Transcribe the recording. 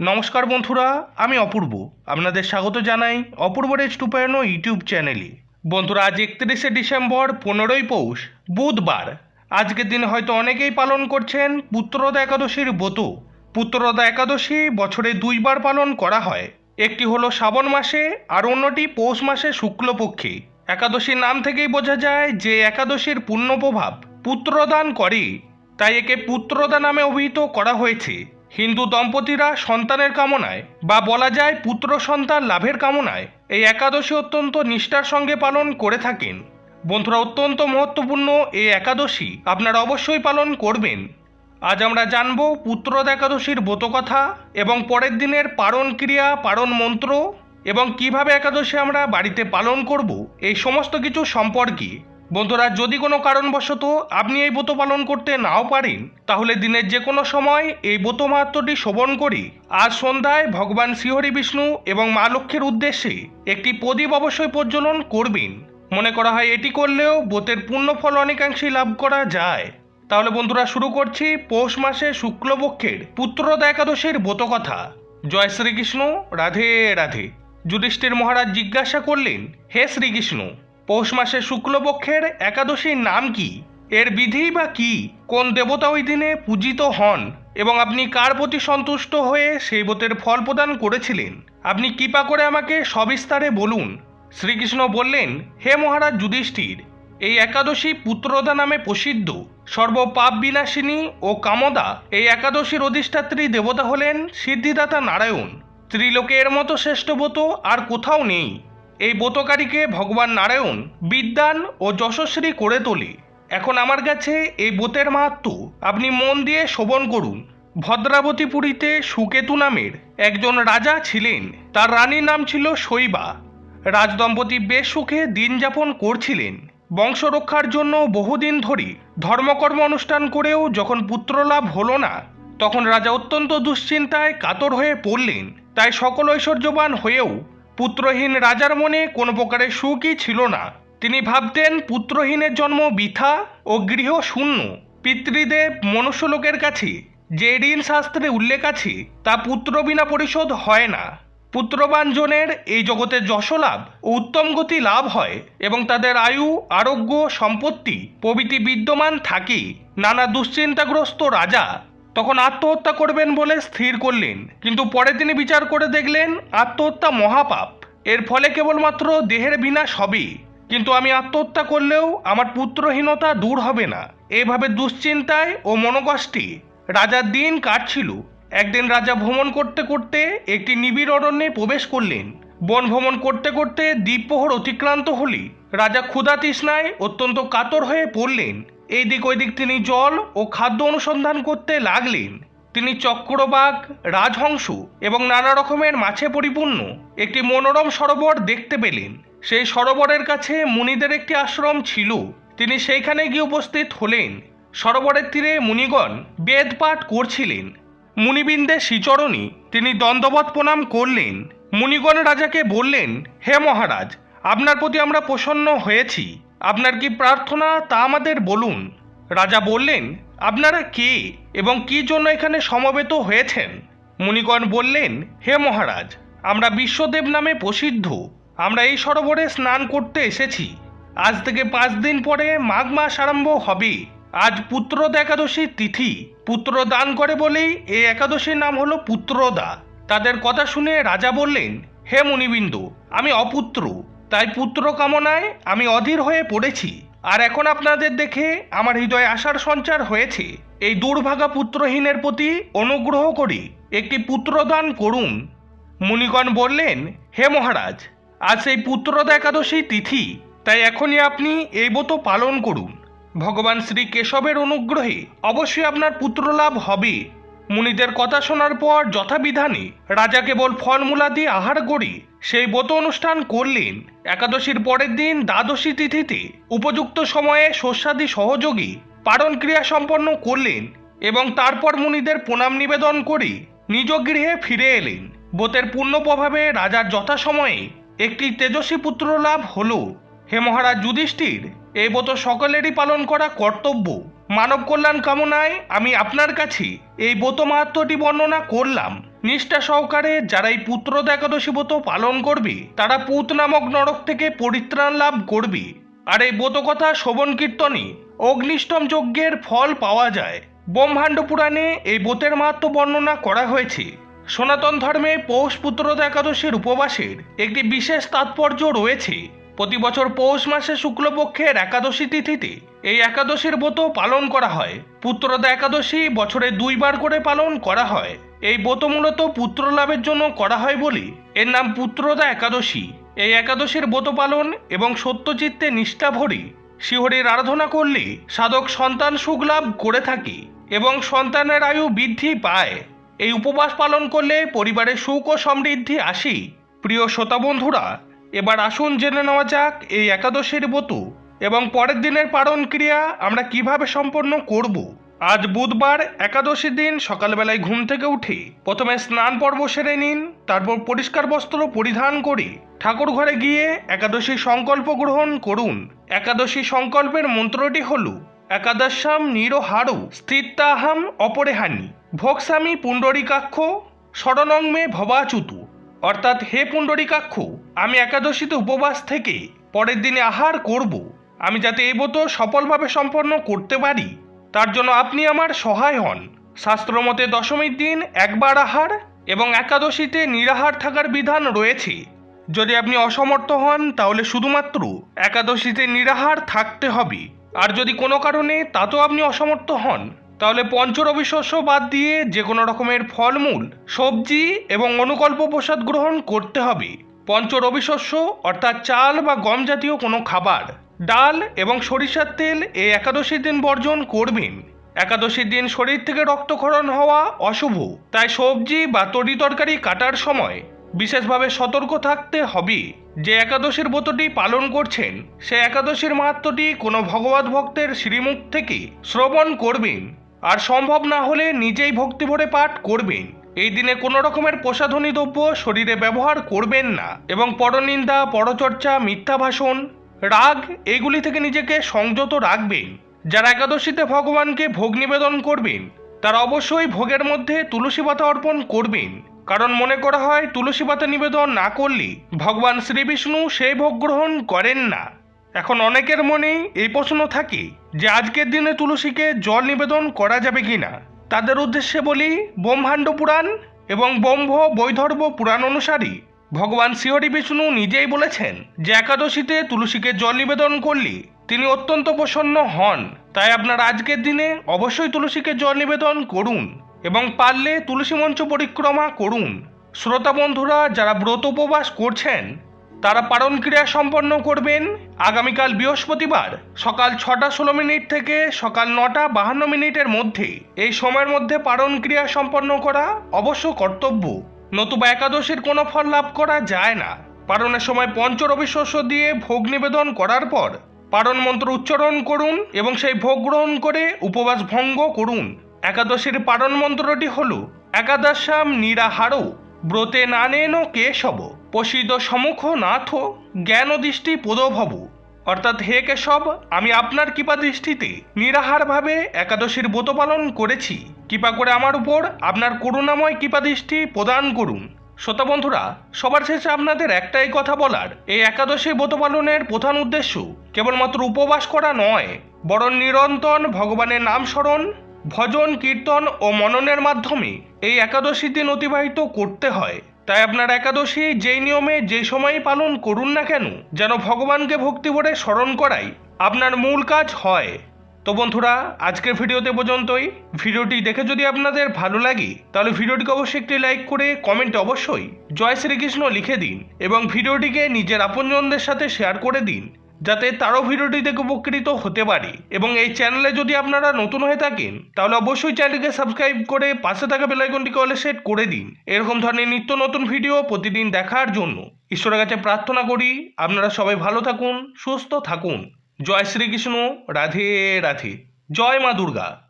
নমস্কার বন্ধুরা, আমি অপূর্ব। আপনাদের স্বাগত জানাই অপূর্ব রেজ টুপায়নো ইউটিউব চ্যানেলে। বন্ধুরা, আজ একত্রিশে ডিসেম্বর, পনেরোই পৌষ, বুধবার। আজকের দিনে হয়তো অনেকেই পালন করছেন পুত্রদা একাদশীর ব্রত। পুত্রদা একাদশী বছরে দুইবার পালন করা হয়। একটি হলো শ্রাবণ মাসে, আর অন্যটি পৌষ মাসে শুক্লপক্ষে। একাদশীর নাম থেকেই বোঝা যায় যে একাদশীর পূর্ণ প্রভাব পুত্রদান করে তাই একে পুত্রদা নামে অভিহিত করা হয়েছে। হিন্দু দম্পতিরা সন্তানের কামনায় বা বলা যায় পুত্র সন্তান লাভের কামনায় এই একাদশী অত্যন্ত নিষ্ঠার সঙ্গে পালন করে থাকেন। বন্ধুরা, অত্যন্ত মহত্বপূর্ণ এই একাদশী আপনারা অবশ্যই পালন করবেন। আজ আমরা জানব পুত্রদ একাদশীর ব্রতকথা এবং পরের দিনের পারণ ক্রিয়া, পারণ মন্ত্র এবং কীভাবে একাদশী আমরা বাড়িতে পালন করব, এই সমস্ত কিছু সম্পর্কে বন্ধুরা, যদি কোনো কারণবশত আপনি এই ব্রত পালন করতে নাও পারেন, তাহলে দিনের যে কোনো সময় এই ব্রত মাহাত্মটি শোভন করি। আজ সন্ধ্যায় ভগবান শ্রীহরি বিষ্ণু এবং মা লক্ষ্মীর উদ্দেশ্যে একটি প্রদীপ অবশ্যই প্রজ্বলন করবেন। মনে করা হয় এটি করলেও ব্রতের পূর্ণ ফল অনেকাংশেই লাভ করা যায়। তাহলে বন্ধুরা, শুরু করছি পৌষ মাসে শুক্লপক্ষের পুত্রদা একাদশীর ব্রতকথা জয় শ্রীকৃষ্ণ, রাধে রাধে। যুধিষ্ঠির মহারাজ জিজ্ঞাসা করলেন, হে শ্রীকৃষ্ণ পৌষ মাসে শুক্লপক্ষের একাদশীর নাম কি? এর বিধি বা কি? কোন দেবতা ওই দিনে পূজিত হন? এবং আপনি কার প্রতি সন্তুষ্ট হয়ে সেই ব্রতের ফল প্রদান করেছিলেন? আপনি কৃপা করে আমাকে সবিস্তারে বলুন। শ্রীকৃষ্ণ বললেন, হে মহারাজ যুধিষ্ঠির, এই একাদশী পুত্রদা নামে প্রসিদ্ধ। সর্বপাপ বিনাশিনী ও কামদা এই একাদশীর অধিষ্ঠাত্রী দেবতা হলেন সিদ্ধিদাতা নারায়ণ। ত্রিলোকে এর মতো শ্রেষ্ঠ ব্রত আর কোথাও নেই। এই বোতকারীকে ভগবান নারায়ণ, বিদ্যান ও যশস্বী করে তোলে। এখন আমার কাছে এই বোতের মাহাত্ম, আপনি মন দিয়ে শোভন করুন। ভদ্রাবতীপুরীতে সুকেতু নামের একজন রাজা ছিলেন। তার রানীর নাম ছিল শৈবা। রাজদম্পতি বেশ সুখে দিন যাপন করছিলেন। বংশ রক্ষার জন্য বহুদিন ধরে ধর্মকর্ম অনুষ্ঠান করেও যখন পুত্রলাভ হলো না, তখন রাজা অত্যন্ত দুশ্চিন্তায় কাতর হয়ে পড়লেন। তাই সকল ঐশ্বর্যবান হয়েও পুত্রহীন রাজার মনে কোনো প্রকারের সুখই ছিল না। তিনি ভাবতেন পুত্রহীনের জন্ম বৃথা ও গৃহ শূন্য। পিতৃদেব মনুষ্যলোকের কাছে যে ঋণ শাস্ত্রে উল্লেখ আছে, তা পুত্র বিনা পরিশোধ হয় না। পুত্রবান জনের এই জগতে যশলাভ ও উত্তম গতি লাভ হয় এবং তাদের আয়ু, আরোগ্য, সম্পত্তি প্রভৃতি বিদ্যমান থাকে নানা দুশ্চিন্তাগ্রস্ত রাজা তখন আত্মহত্যা করবেন বলে স্থির করলেন। কিন্তু পরে তিনি বিচার করে দেখলেন, আত্মহত্যা মহাপাপ। এর ফলে কেবলমাত্র দেহের বিনাশ হবে কিন্তু আমি আত্মহত্যা করলেও আমার পুত্রহীনতা দূর হবে না। এভাবে দুশ্চিন্তায় ও মনোকষ্টে রাজার দিন কাটছিল। একদিন রাজা ভ্রমণ করতে করতে একটি নিবিড় অরণ্যে প্রবেশ করলেন। বন ভ্রমণ করতে করতে দ্বীপপ্রহর অতিক্রান্ত হলে রাজা ক্ষুধা তৃষ্ণায় অত্যন্ত কাতর হয়ে পড়লেন। এই দিক ওই তিনি জল ও খাদ্য অনুসন্ধান করতে লাগলেন। তিনি চক্রবাগ রাজহংস এবং নানা রকমের মাছে পরিপূর্ণ একটি মনোরম সরোবর দেখতে পেলেন। সেই সরোবরের কাছে মুনিদের একটি আশ্রম ছিল। তিনি সেইখানে গিয়ে উপস্থিত হলেন। সরোবরের তীরে মুনিগণ বেদ পাঠ করছিলেন। মুনিবৃন্দের শ্রীচরণী তিনি দণ্ডবত প্রণাম করলেন। মুনিগণ রাজাকে বললেন, হে মহারাজ, আপনার প্রতি আমরা প্রসন্ন হয়েছি। আপনার কি প্রার্থনা? তা আমাদের বলুন। রাজা বললেন, আপনারা কে এবং কি জন্য এখানে সমবেত হয়েছেন? মুনিগণ বললেন, হে মহারাজ, আমরা বিশ্বদেব নামে প্রসিদ্ধ। আমরা এই সরোবরে স্নান করতে এসেছি। আজ থেকে পাঁচ দিন পরে মাঘ মাস আরম্ভ হবে। আজ পুত্রদ একাদশীর তিথি। পুত্র দান করে বলেই এই একাদশীর নাম হলো পুত্রদা। তাদের কথা শুনে রাজা বললেন, হে মুনিবিন্দু, আমি অপুত্র। তাই পুত্র কামনায় আমি অধীর হয়ে পড়েছি। আর এখন আপনাদের দেখে আমার হৃদয়ে আশার সঞ্চার হয়েছে। এই দুর্ভাগা পুত্রহীনের প্রতি অনুগ্রহ করে, একটি পুত্রদান করুন। মুনিগণ বললেন, হে মহারাজ, আজ সেই পুত্রদা একাদশী তিথি, তাই এখনই আপনি এই ব্রত পালন করুন। ভগবান শ্রী কেশবের অনুগ্রহে অবশ্যই আপনার পুত্রলাভ হবে। মুনিদের কথা শোনার পর যথাবিধানে রাজা কেবল ফলমূলা দিয়ে আহার করে, সেই ব্রত অনুষ্ঠান করলেন। একাদশীর পরের দিন দ্বাদশী তিথিতে উপযুক্ত সময়ে শস্যাদি সহযোগী পারণ ক্রিয়া সম্পন্ন করলেন এবং তারপর মুনিদের প্রণাম নিবেদন করে নিজ গৃহে ফিরে এলেন। বোতের পূর্ণ প্রভাবে রাজার যথাসময়ে একটি তেজস্বী পুত্র লাভ হল। হে মহারাজ যুধিষ্ঠির, এই ব্রত সকলেরই পালন করা কর্তব্য। মানব কল্যাণ কামনায় আমি আপনার কাছে এই ব্রত মাহাত্মটি বর্ণনা করলাম। নিষ্ঠা সহকারে যারা এই পুত্রদা একাদশী ব্রত পালন করবে, তারা পুত নামক নরক থেকে পরিত্রাণ লাভ করবে। আর এই ব্রত কথা শোভন কীর্তনে অগ্নিষ্টম যজ্ঞের ফল পাওয়া যায়। ব্রহ্মাণ্ড পুরাণে এই ব্রতের মাহাত্ম বর্ণনা করা হয়েছে। সনাতন ধর্মে পৌষ পুত্রদা একাদশীর উপবাসের একটি বিশেষ তাৎপর্য রয়েছে। প্রতি বছর পৌষ মাসে শুক্লপক্ষের একাদশী তিথিতে এই একাদশীর ব্রত পালন করা হয়। পুত্রদা একাদশী বছরে দুইবার করে পালন করা হয়। এই ব্রত মূলত পুত্র লাভের জন্য করা হয় বলে এর নাম পুত্রদা একাদশী। এই একাদশীর ব্রত পালন এবং সত্যচিত্তে নিষ্ঠা ভরে শিহরির আরাধনা করলে সাধক সন্তান সুখ লাভ করে থাকে এবং সন্তানের আয়ু বৃদ্ধি পায়। এই উপবাস পালন করলে পরিবারে সুখ ও সমৃদ্ধি আসে। প্রিয় শ্রোতা বন্ধুরা এবার আসুন জেনে নেওয়া যাক এই একাদশীর ব্রত এবং পরের দিনের পালন ক্রিয়া আমরা কীভাবে সম্পন্ন করব। আজ বুধবার একাদশী দিন, সকালবেলায় ঘুম থেকে উঠে প্রথমে স্নান পর্ব সেরে নিন, তারপর পরিষ্কার বস্ত্র পরিধান করে ঠাকুর ঘরে গিয়ে একাদশী সংকল্প গ্রহণ করুন। একাদশী সংকল্পের মন্ত্রটি হল, একাদশাম নিরহারু স্থিতাহাম অপরেহানি ভোক্সামি পুণ্ডরিকাক্ষ শরণং মে ভবাচুতু। অর্থাৎ হে পুণ্ডরিকাক্ষ আমি একাদশীতে উপবাস থেকে পরের দিনে আহার করব। আমি যাতে এই ব্রত সফলভাবে সম্পন্ন করতে পারি। তার জন্য আপনি আমার সহায় হন। শাস্ত্রমতে দশমীর দিন একবার আহার এবং একাদশীতে নিরাহার থাকার বিধান রয়েছে। যদি আপনি অসমর্থ হন, তাহলে শুধুমাত্র একাদশীতে নিরাহার থাকতে হবে। আর যদি কোনো কারণে তাতেও আপনি অসমর্থ হন, তাহলে পঞ্চরবি শস্য বাদ দিয়ে যে কোনো রকমের ফলমূল, সবজি এবং অনুকল্প প্রসাদ গ্রহণ করতে হবে। পঞ্চরবি শস্য, অর্থাৎ চাল বা গম জাতীয় কোনো খাবার। ডাল এবং সরিষার তেল এই একাদশীর দিন বর্জন করবেন। একাদশীর দিন শরীর থেকে রক্তক্ষরণ হওয়া অশুভ। তাই সবজি বা তরি তরকারি কাটার সময় বিশেষভাবে সতর্ক থাকতে হবে। যে একাদশীর ব্রতটি পালন করছেন, সে একাদশীর মাহাত্মটি কোনো ভগবত ভক্তের শ্রীমুখ থেকে শ্রবণ করবেন। আর সম্ভব না হলে নিজেই ভক্তিভরে পাঠ করবেন। এই দিনে কোনো রকমের প্রসাধনী দ্রব্য শরীরে ব্যবহার করবেন না এবং পরনিন্দা, পরচর্চা, মিথ্যা ভাষণ, রাগ, এগুলি থেকে নিজেকে সংযত রাখবেন। যারা একাদশীতে ভগবানকে ভোগ নিবেদন করবেন, তারা অবশ্যই ভোগের মধ্যে তুলসী পাতা অর্পণ করবেন। কারণ মনে করা হয় তুলসী পাতা নিবেদন না করলে ভগবান শ্রীবিষ্ণু সেই ভোগ গ্রহণ করেন না। এখন অনেকের মনেই এই প্রশ্ন থাকে যে, আজকের দিনে তুলসীকে জল নিবেদন করা যাবে কিনা? তাদের উদ্দেশ্যে বলি, ব্রহ্মাণ্ড পুরাণ এবং ব্রহ্ম বৈধর্ব পুরাণ অনুসারী। ভগবান শ্রীহরি বিষ্ণু নিজেই বলেছেন যে একাদশীতে তুলসীকে জল নিবেদন করলে তিনি অত্যন্ত প্রসন্ন হন। তাই আপনার আজকের দিনে অবশ্যই তুলসীকে জল নিবেদন করুন এবং পারলে তুলসী মঞ্চ পরিক্রমা করুন। শ্রোতা বন্ধুরা, যারা ব্রত উপবাস করছেন তারা পারণ ক্রিয়া সম্পন্ন করবেন আগামীকাল বৃহস্পতিবার সকাল ছটা ষোলো মিনিট থেকে সকাল নটা বাহান্ন মিনিটের মধ্যে। এই সময়ের মধ্যে পারণ ক্রিয়া সম্পন্ন করা অবশ্য কর্তব্য। নতুবা একাদশীর কোনো ফল লাভ করা যায় না। পারণের সময় পঞ্চরবি শস্য দিয়ে ভোগ নিবেদন করার পর পারণ মন্ত্র উচ্চারণ করুন এবং সেই ভোগ গ্রহণ করে উপবাস ভঙ্গ করুন। একাদশীর পারণ মন্ত্রটি হল, একাদশাম নিরাহারো, ব্রতে নানেন কেশব। পশিদ সমুখ নাথ জ্ঞান দৃষ্টি পদভব। অর্থাৎ হে কেশব, আমি আপনার কৃপা দৃষ্টিতে নিরাহারভাবে একাদশীর ব্রত পালন করেছি। কৃপা করে আমার উপর আপনার করুণাময় কৃপা দৃষ্টি প্রদান করুন। শ্রোতা বন্ধুরা, সবার শেষে আপনাদের একটাই কথা বলার, এই একাদশী ব্রত পালনের প্রধান উদ্দেশ্য কেবলমাত্র উপবাস করা নয়, বরং নিরন্তর ভগবানের নাম স্মরণ, ভজন, কীর্তন ও মননের মাধ্যমে এই একাদশী দিন অতিবাহিত করতে হয়। তাই আপনার একাদশী যেই নিয়মে যে সময়ই পালন করুন না কেন, যেন ভগবানকে ভক্তি ভরে স্মরণ করাই আপনার মূল কাজ হয়। তো বন্ধুরা, আজকের ভিডিওতে পর্যন্তই। ভিডিওটি দেখে যদি আপনাদের ভালো লাগে, তাহলে ভিডিওটিকে অবশ্যই একটি লাইক করে কমেন্টে অবশ্যই জয় শ্রীকৃষ্ণ লিখে দিন এবং ভিডিওটিকে নিজের আপনজনদের সাথে শেয়ার করে দিন। যাতে তারও ভিডিওটি উপকৃত হতে পারি। এবং এই চ্যানেলে যদি আপনারা নতুন হয়ে থাকেন, তাহলে অবশ্যই চ্যানেলকে সাবস্ক্রাইব করে পাশে থাকা বেলাইকনটিকে অলে সেট করে দিন। এরকম ধরনের নিত্য নতুন ভিডিও প্রতিদিন দেখার জন্য ঈশ্বরের কাছে প্রার্থনা করি, আপনারা সবাই ভালো থাকুন, সুস্থ থাকুন। জয় শ্রীকৃষ্ণ, রাধে রাধে। জয় মা দুর্গা।